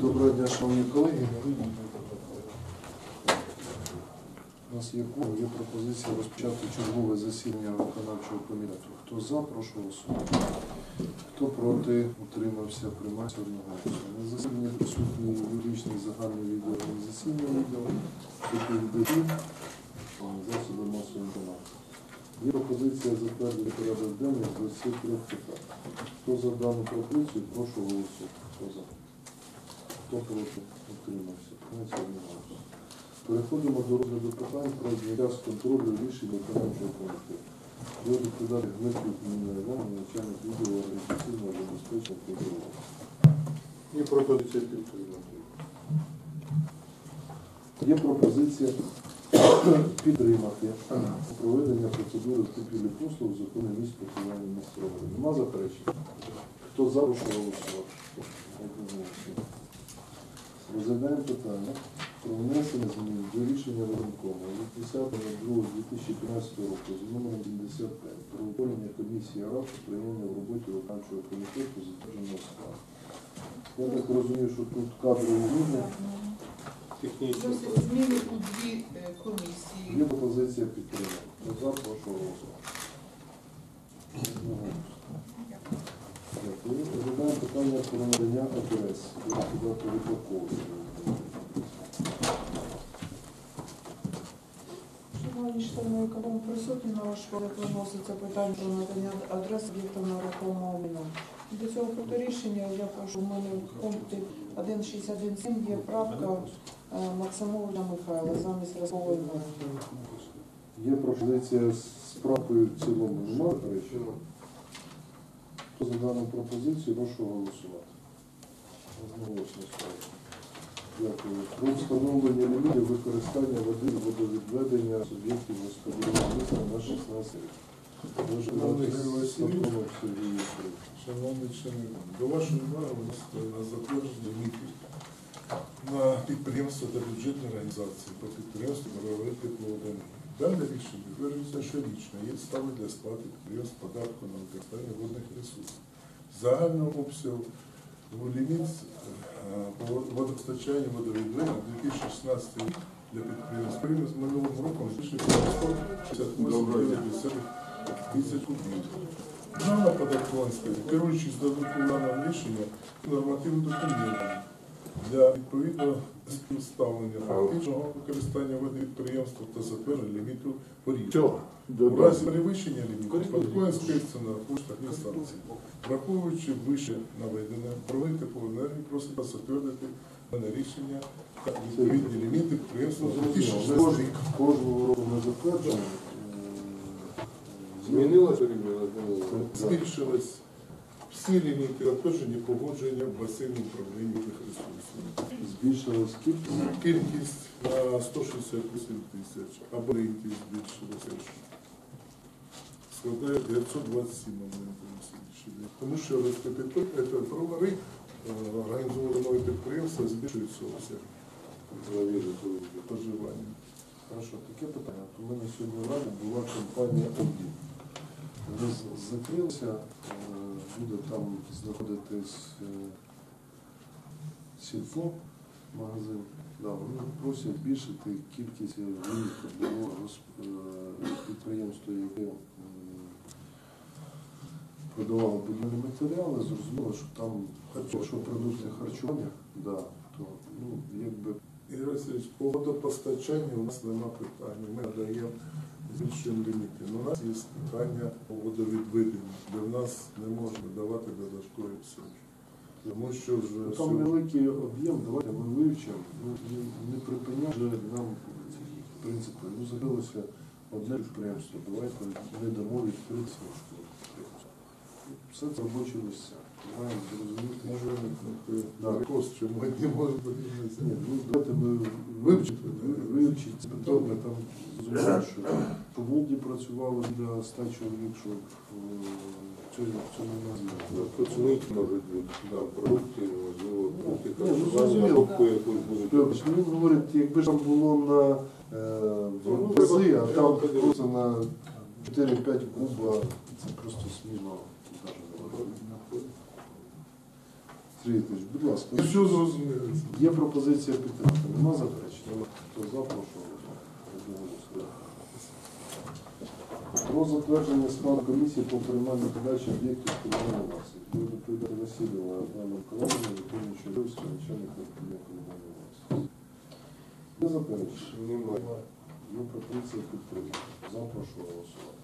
Доброго дня, шановні колеги. У нас є кворум, є пропозиція розпочати чергове засідання виконавчого комітету. Хто за, прошу голосувати. Хто проти, утримався, приймається одноголосно. На засіданні присутній юридичний загальний відділ організаційний відділ, доповідачі, засоби масової інформації. Є пропозиція затвердити порядок денний з усіх трьох питань. Хто за дану пропозицію, прошу голосувати. Хто за? Хто проти? Утримався. Переходимо до розгляду питань про зняття з контролю рішень виконавчого комітету. До доповідати Дмитрів Мінеральна, начальник відділу організаційного забезпечення контролю. І пропозиція підтримати. Є пропозиція підтримати проведення процедури купівлі послуг в законі місць працювання місцевого. Нема заперечень? Хто за, прошу голосувати. Розглядаємо питання про внесення змін до рішення виконкому від 10.02.2015 року з номером 75 про утворення комісії РАД сприяння в роботі виконавчого комітету затвердженого складу. Я так розумію, що тут кадрові зміни. Зміни у дві е, Є комісії. пропозиція підтримати. За, прошу голосувати. Питання про надання Рибакову. Шановні члени економ присутні на ваш розгляд виноситься питання про надання адрес об'єктів нерухомого майна. До цього проекту рішення я кажу, у мене в пункті 1.61.7 є правка е, Максимовича Михайла замість розмови мови. Є пропозиція з правкою в цілому. За дану пропозицію, прошу голосувати. Одноголосно ставлю. Дякую. Про встановлення лімітів використання води і водовідведення суб'єктів господарювання міста на 16 рік. Дуже Шановний Сергій Вікторович. Шановні члени, до вашої уваги вноситься на затвердження лімітів на підприємства та бюджетні організації по підприємству «Мирове тепловодення». Дане рішення вирішується щорічно. Є стави для сплати підприємств податку на використання водних ресурсів. Загального обсягу ліміт е, по водопостачанню водовідведення 2016 рік для підприємств порівняно з минулим роком збільшився на 168,9 тисяч кубів. Державна податкова інспекція, керуючись даним рішення нормативним документом для відповідного співставлення фактичного використання води підприємства та затвердження ліміту порівняння. У разі перевищення ліміту податкова інспекція на коштах не станції. Враховуючи вище наведене, провини теплоенергії просить затвердити дане рішення та відповідні ліміти підприємства на 2016 рік. Кожного року ми затверджуємо. Змінилося? Збільшилось всі ліміти затверджені погодження в басейному управління ресурсів. Збільшилась кількість. Кількість на 168 тисяч, або абонентів збільшилося. Складає 927 абонентів на сьогоднішній день. Тому що РСПП це організованого підприємства збільшується обсяг споживання. Хорошо, таке питання. У мене сьогодні раді була компанія Audi. Вони закрилися, е, буде там знаходитись е, сільфо магазин. Да, вони просять збільшити кількість виїздів було гос- е, підприємство, яке продавало будівельні матеріали, зрозуміло, що там, якщо продукти харчування, да, то ну, якби Ігор Васильович, по водопостачанню у нас нема питань. Ми надаємо збільшуємо ліміти. Ну, у нас є питання по водовідведенню, де в нас не можна давати додаткові всього. Тому що вже Ну, Там сьогодні- великий об'єм, давайте ми вивчимо. Ну, не- не припиняє вже нам, в принципі, ну закрилося одне підприємство, давайте не дамо відкрити смужку. Все це робочі місця. Виникнути чому не може ну давайте ми Вивчити, вивчити питання, там зрозуміло, що по Волді працювало для ста чоловік, що в цьому назві. Поцінити можуть бути там продукти, можливо, Ну, покупку якусь будуть. Ну, Він якби ж там було на е, а там просто на 4-5 куба, це просто смішно. Вікторович, будь ласка, Все зрозуміло. є пропозиція підтримки. Нема заперечень? Хто за, прошу Про затвердження складу комісії по прийманню подачі об'єктів комунальної власності. Буде доповідати Васильєва Анна Миколаївна, виконуючи обов'язки начальника управління комунальної власності. Є заперечення? Немає. Є пропозиція підтримки. За, прошу голосувати.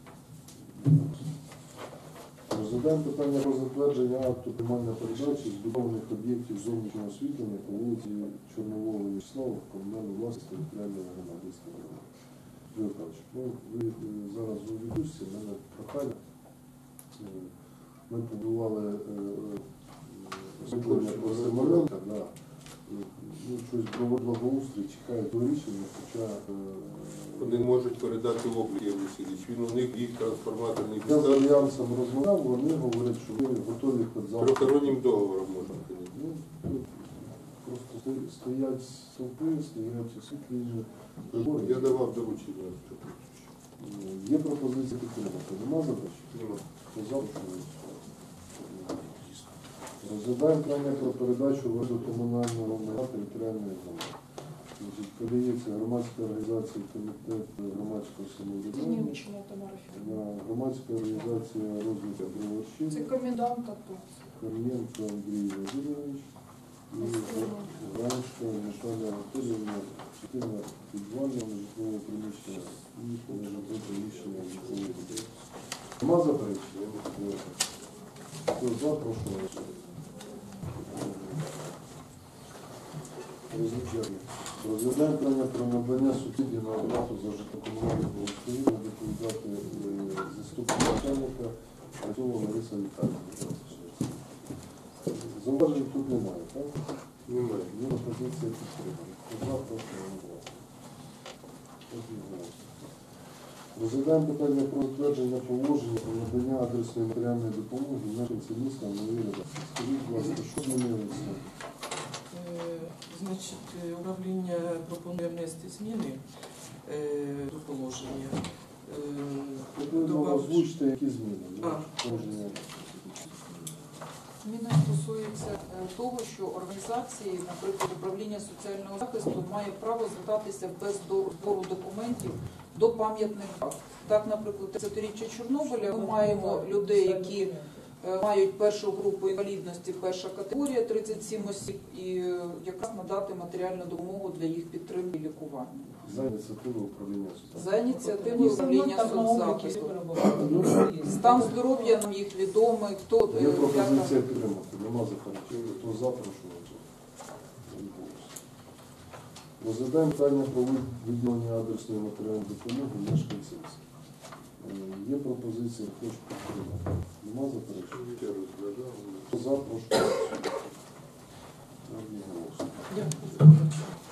Розглядаємо питання про затвердження акту комунальної передачі збудованих об'єктів зовнішнього освітлення по вулиці Чорнового Вячеслава в комунальну власність територіальної громади. Юрій ну, ви е, зараз у відпустці, в мене прохання. Е, Ми побували освітлення про Симоненка. Ну, щось про благоустрій чекають до рішення, хоча е, Вони можуть передати в облік Васильович. Він у них їх трансформаторний я з підстав альянсом розмовляв, вони говорять, що ми готові хоч завтра. трьохстороннім договором можна прийняти. Ну, ну, просто сто- стоять стовпи, стоять освітлені прибори. Я давав доручення. Е, Є пропозиція підтримати. Нема задач? Нема. Хто за. Розглядаємо питання про передачу виду комунального майна територіальної громади. Подається громадська організація комітет громадського самоврядування, на громадська організація розвитку Це Броварщини, коменданта тут. Корнієнко Андрій Владимирович і Раншко Наталя Анатоліївна, частина підвального житлового приміщення і приміщення житлового. Нема заперечень? Хто за, прошу Розглядаємо. Розглядаємо питання про надання субсидій на оплату за житлово-комунальне благоустрою на доповідати е, заступник начальника Працьова Лариса Віталіївна. Зауважень тут немає, так? Немає. Є пропозиція підтримана. Одна голосувати. Одноголосно. Розглядаємо питання про затвердження положення про надання адресної матеріальної допомоги мешканцям міста нової редакції. Скажіть, будь ласка, що змінилося? Е, Значить, е, управління пропонує внести зміни е, до положення. Е, нам добавити- озвучте, які зміни. А. Положення. Зміна стосується е, того, що організації, наприклад, управління соціального захисту має право звертатися без до- збору документів до пам'ятних. Так, наприклад, 30-річчя Чорнобиля ми маємо людей, які е, мають першу групу інвалідності, перша категорія, 37 осіб, і е, якраз надати матеріальну допомогу для їх підтримки і лікування. За ініціативу управління. За ініціативою управління соцзахисту. Стан здоров'я нам їх відомий, хто е, Є пропозиція підтримати. Нема заперечень. Хто за, прошу. Розглядаємо питання про виділення адресної матеріальної допомоги мешканцям. Є пропозиція, хочу підтримати. Нема заперечень. Я розглядав. За, прошу.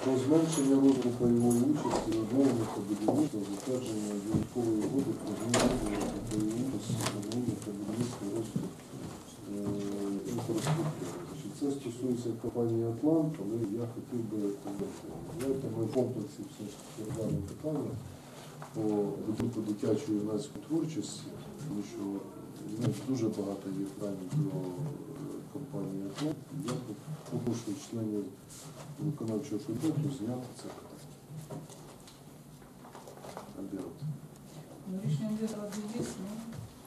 Про зменшення розміру пайової участі в одному та будівництва, затвердження додаткової угоди про зменшення пайової участі в одному та будівництва розвитку е, інфраструктури. Це стосується компанії Атлант, але я хотів би коментувати. Знаєте, ми комплексі все ж таки питання по будинку дитячої юнацької творчості, тому що ну, дуже багато є питань до е, компанії Атлант. Я попрошу членів виконавчого комітету зняти це питання. Ну, Рішення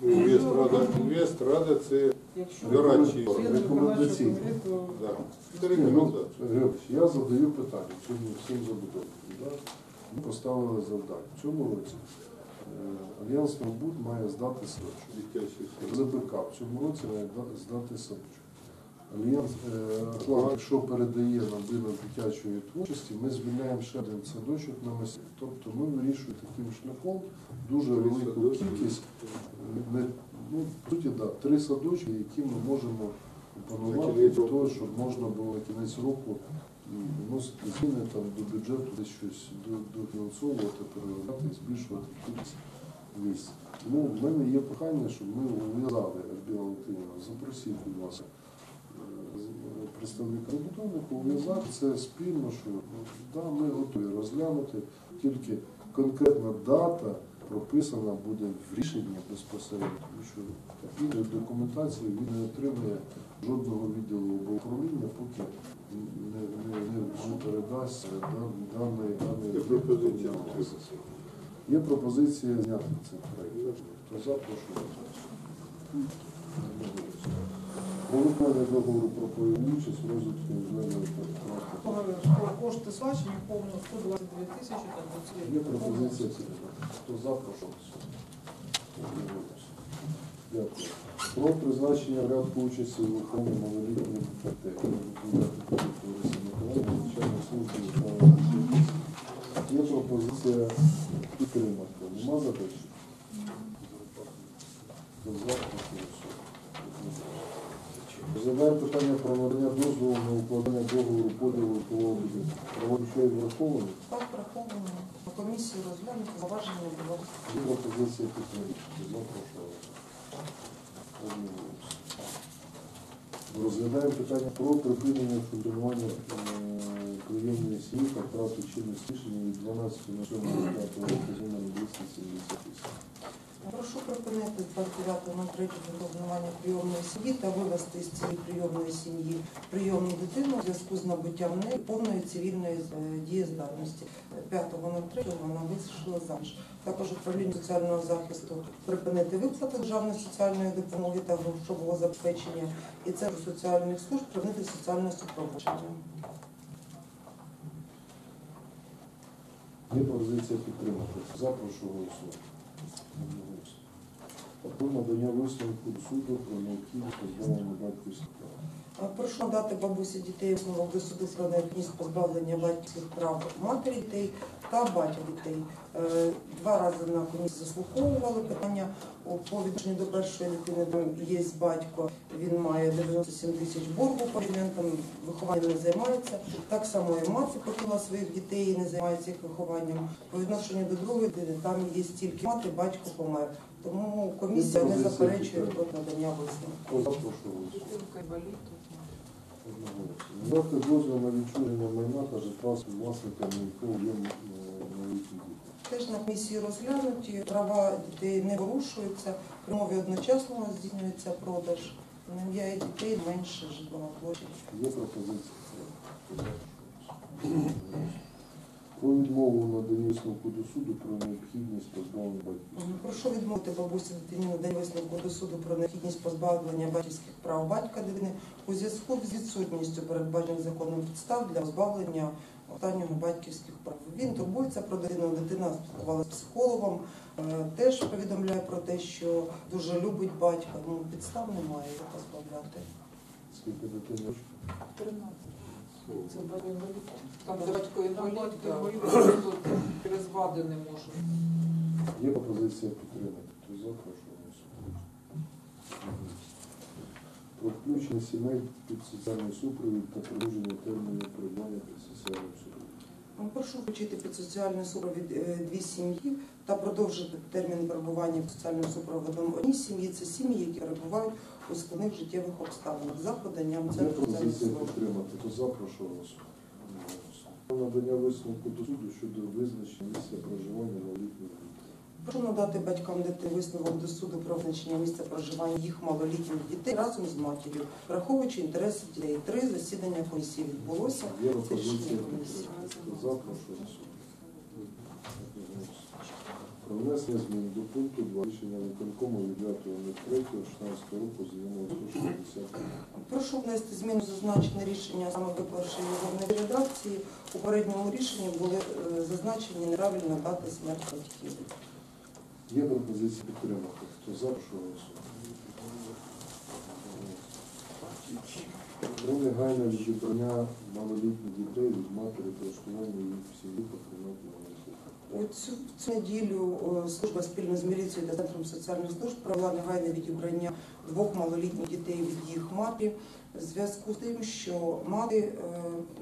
ну, Інвест рада, інвест рада це якщо Дорадчий члени орган. Рекомендаційний. виконавчого комітету да. Це Ні, ну, я задаю питання всім забудовникам. Ми поставили завдання. В цьому році е, Альянс Мабут має здати. Дитячий. ЗБК в цьому році має здати садочок. Альянс, е, якщо передає нам будинок дитячої творчості, ми звільняємо ще один садочок на місці. Тобто ми вирішуємо таким шляхом дуже велику кількість не, ну, суті, да, три садочки, які ми можемо опанувати для того, щоб можна було на кінець року м, вносити зміни там, до бюджету, десь щось до- дофінансовувати, переглядати, збільшувати кількість місць. Тому в мене є прохання, щоб ми ув'язали Альбіна Латинівна, запросіть, будь ласка, е, представника забудовника, ув'язати. Це спільно, що ну, да, ми готові розглянути, тільки конкретна дата прописана буде в рішенні безпосередньо, тому що відділ документації він не отримує жодного відділу управління оскільки не, не, не, не передасть дан- даний даний Є пропозиція. Є пропозиція зняти цей проект. Хто за, прошу. Про виконання договору про бойову участь в розвитку інженерної транспорту. Кошти сплачені повно 122 тисячі та Є пропозиція підтримати. Хто за, прошу. Дякую. Про призначення порядку участі у виконанні малолітніх дітей. Є пропозиція підтримати. Нема заперечень? Хто за, прошу питання про надання дозволу на укладання договору поділу житлового будинку. Правовичей враховані. Так враховано. На комісії розглянути заваження було. Є пропозиція підтримки. Запрошую. Розглядаємо питання про припинення функціонування е, прийомної сім'ї та втрату чинності рішення від 12 на 7 року з номером 278. Прошу припинити з 29.03 функціонування прийомної сім'ї та вивести з цієї прийомної сім'ї прийомну дитину у зв'язку з набуттям неї повної цивільної е, дієздатності. 5.03 вона вийшла заміж. Також управління соціального захисту припинити виплати державної соціальної допомоги та грошового забезпечення і це соціальних служб припинити соціальне супроводження. Є пропозиція підтримати. Запрошую голосувати. Про надання висновку суду про необхідність позбавлення батьківських прав. Прошу надати бабусі дітей висновок до суду про необхідність позбавлення батьківських прав матері дітей та батьків дітей. Е, Два рази на комісії заслуховували питання по відношенню до першої дитини. Там є батько, він має 97 тисяч боргу по аліментам, вихованням не займається. Так само і мати покинула своїх дітей і не займається їх вихованням. По відношенню до другої дитини там є тільки мати, батько помер. Тому комісія не заперечує про надання висновку. Надати дозвіл на відчуження майна та житла з власниками, якого є. Теж на комісії розглянуті, права дітей не порушуються, при мові одночасно здійснюється продаж. Ім'я дітей менше житлова площа. Є пропозиція. Про відмову в наданні висновку до суду про необхідність позбавлення батьківських. Прошу відмовити бабусі дитині на день висновку до суду про необхідність позбавлення батьківських прав батька дитини у зв'язку з відсутністю передбачених законом підстав для позбавлення останнього батьківських прав. Він турбується про дитину, дитина спілкувалася з психологом, е, теж повідомляє про те, що дуже любить батька, ну підстав немає його позбавляти. Скільки дитини? 13. Це батько. Там батько інвалід, інвалід. просто через не може. Є пропозиція підтримати. Хто за, прошу голосувати. Про включення сімей під соціальний супровід та продовження терміну перебування під соціальним супровідом. Прошу включити під соціальний супровід е, дві сім'ї та продовжити термін перебування під соціальним супроводом одній сім'ї. Це сім'ї, які перебувають у складних життєвих обставинах за поданням Є центру пропозиція служби. підтримати. Хто за, прошу голосувати. Про надання висновку до суду щодо визначення місця проживання малолітніх дітей. Прошу надати батькам дитини висновок до суду про визначення місця проживання їх малолітніх дітей разом з матір'ю, враховуючи інтереси дітей. Три засідання комісії відбулося. Є пропозиція рішення підтримати. комісії. За, прошу голосувати. Про внесення змін до пункту 2 рішення виконкому від 9.03.16 року з номером 160. Прошу внести зміну зазначене рішення, саме його в новій редакції. У попередньому рішенні були е, зазначені неправильно дати смерть батьків. Є пропозиція підтримати. Хто за, прошу голосувати. Про негайне відібрання малолітніх дітей від матері та влаштування їх в сім'ї прийняти малолітніх. У цю, цю неділю е, служба спільно з міліцією та центром соціальних служб провела негайне відібрання двох малолітніх дітей від їх матері в зв'язку з тим, що мати е,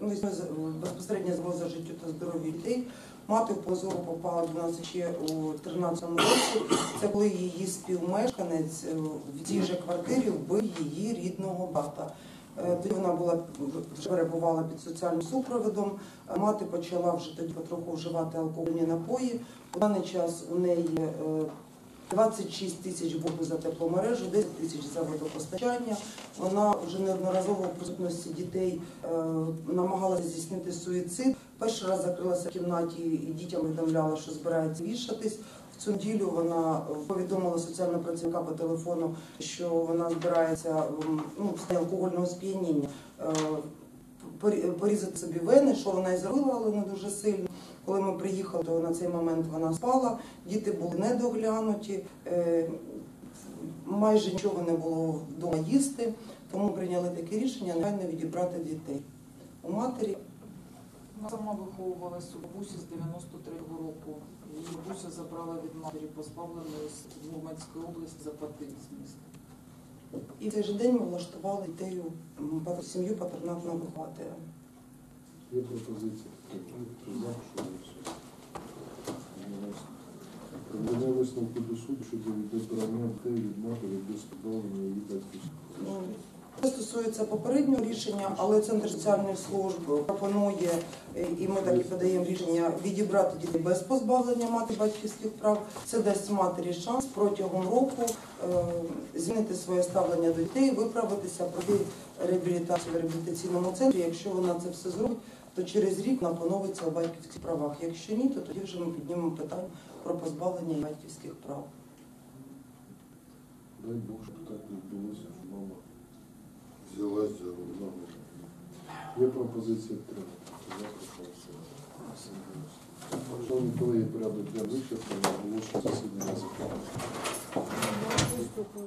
ну, існує за- життю та здоров'ю дітей. Мати в позору попала до нас ще у 13-му році. Це коли її співмешканець е, в цій же квартирі вбив її рідного брата. Е, Тоді вона була вже перебувала під соціальним супроводом. Е, Мати почала вже тоді потроху вживати алкогольні напої. У даний час у неї е, 26 тисяч боргу за тепломережу, 10 тисяч за водопостачання. Вона вже неодноразово в присутності дітей е, намагалася здійснити суїцид. Перший раз закрилася в кімнаті і дітям повідомляла, що збирається вішатись. Цю неділю вона повідомила соціального працівника по телефону, що вона збирається ну, в стані алкогольного сп'яніння е, порізати собі вени, що вона і зробила, але не дуже сильно. Коли ми приїхали, то на цей момент вона спала, діти були недоглянуті, е, майже нічого не було вдома їсти, тому прийняли таке рішення негайно відібрати дітей. У матері сама виховувалась у бабусі з 93-го року. Її бабуся забрала від матері позбавленої з Мурманської області за партийність міста. і в цей же день ми влаштували пат- сім'ю патронатного вихователя. Є пропозиція. Проведення висновку до суду щодо відбирання дітей від матері без позбавлення її батьківських прав. Це стосується попереднього рішення, але Центр соціальної служби пропонує, е, і ми так і подаємо рішення, відібрати дітей без позбавлення мати батьківських прав. Це дасть матері шанс протягом року е, змінити своє ставлення до дітей, виправитися, пройти реабілітацію в реабілітаційному центрі. Якщо вона це все зробить, то через рік вона поновиться у батьківських правах. Якщо ні, то тоді вже ми піднімемо питання про позбавлення батьківських прав. Дай щоб так відбулося, що мама Взялась за ногу. Є пропозиція голосувати. Шановні колеги, порядок для вичерпання, оголошую засідання. Виступу.